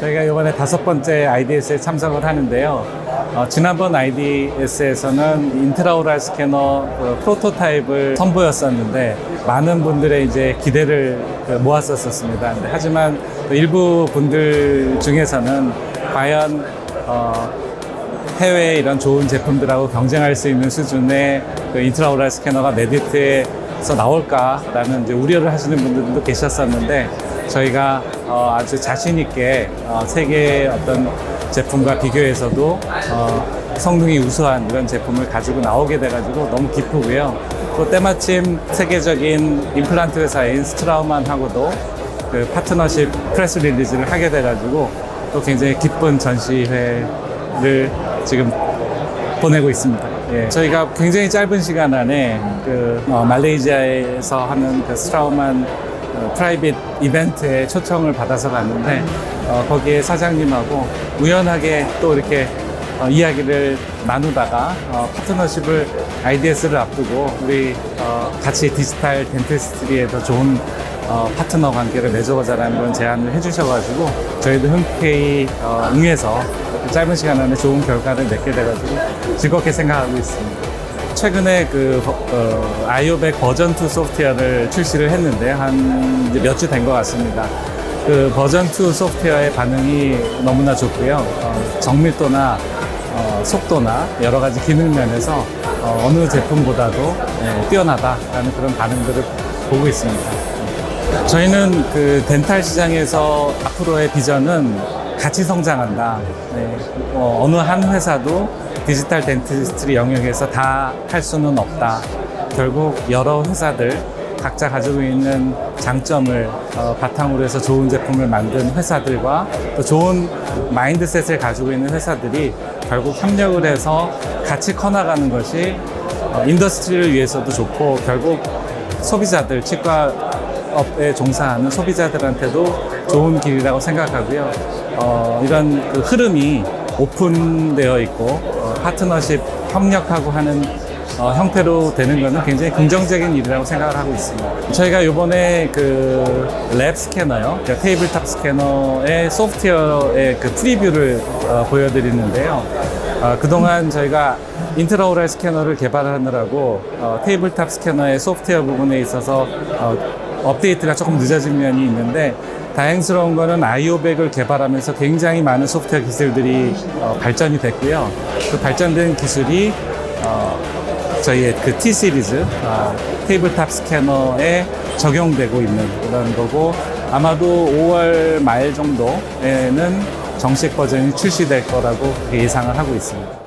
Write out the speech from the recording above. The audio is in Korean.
저희가 이번에 다섯 번째 IDS에 참석을 하는데요. 어, 지난번 IDS에서는 인트라오랄 스캐너 그 프로토타입을 선보였었는데 많은 분들의 이제 기대를 그 모았었습니다. 근데 하지만 또 일부 분들 중에서는 과연 어, 해외 이런 좋은 제품들하고 경쟁할 수 있는 수준의 그 인트라오랄 스캐너가 메디트에서 나올까라는 이제 우려를 하시는 분들도 계셨었는데 저희가 어, 아주 자신 있게 어, 세계 어떤 제품과 비교해서도 어, 성능이 우수한 이런 제품을 가지고 나오게 돼가지고 너무 기쁘고요. 또 때마침 세계적인 임플란트 회사인 스트라우만하고도 그 파트너십 프레스 릴리즈를 하게 돼가지고 또 굉장히 기쁜 전시회를 지금 보내고 있습니다. 예, 저희가 굉장히 짧은 시간 안에 그 어, 말레이시아에서 하는 그 스트라우만 어, 프라이빗 이벤트에 초청을 받아서 갔는데 어, 거기에 사장님하고 우연하게 또 이렇게 어, 이야기를 나누다가 어, 파트너십을 IDS를 앞두고 우리 어, 같이 디지털 덴티스트리에 더 좋은 어, 파트너 관계를 맺어보자라는 그런 제안을 해주셔가지고 저희도 흔쾌히 어, 응해서 그 짧은 시간 안에 좋은 결과를 맺게 돼가지고 즐겁게 생각하고 있습니다. 최근에 그 어, 아이오백 버전 2 소프트웨어를 출시를 했는데 한 몇 주 된 것 같습니다. 그 버전 2 소프트웨어의 반응이 너무나 좋고요. 어, 정밀도나 어, 속도나 여러 가지 기능 면에서 어, 느 제품보다도 예, 뛰어나다라는 그런 반응들을 보고 있습니다. 저희는 그 덴탈 시장에서 앞으로의 비전은 같이 성장한다. 네. 어, 어느 한 회사도 디지털 덴티스트리 영역에서 다 할 수는 없다. 결국 여러 회사들 각자 가지고 있는 장점을 어, 바탕으로 해서 좋은 제품을 만든 회사들과 또 좋은 마인드셋을 가지고 있는 회사들이 결국 협력을 해서 같이 커나가는 것이 어, 인더스트리를 위해서도 좋고 결국 소비자들, 치과업에 종사하는 소비자들한테도 좋은 길이라고 생각하고요. 어, 이런 그 흐름이 오픈되어 있고 어, 파트너십 협력하고 하는 어, 형태로 되는 것은 굉장히 긍정적인 일이라고 생각을 하고 있습니다. 저희가 이번에 그 랩 스캐너요, 그러니까 테이블탑 스캐너의 소프트웨어의 그 프리뷰를 어, 보여드리는데요. 어, 그동안 저희가 인트라오랄 스캐너를 개발하느라고 어, 테이블탑 스캐너의 소프트웨어 부분에 있어서 어, 업데이트가 조금 늦어진 면이 있는데 다행스러운 거는 아이오백을 개발하면서 굉장히 많은 소프트웨어 기술들이 어, 발전이 됐고요. 그 발전된 기술이 어, 저희의 그 T 시리즈 아, 테이블탑 스캐너에 적용되고 있는 그런 거고 아마도 5월 말 정도에는 정식 버전이 출시될 거라고 예상을 하고 있습니다.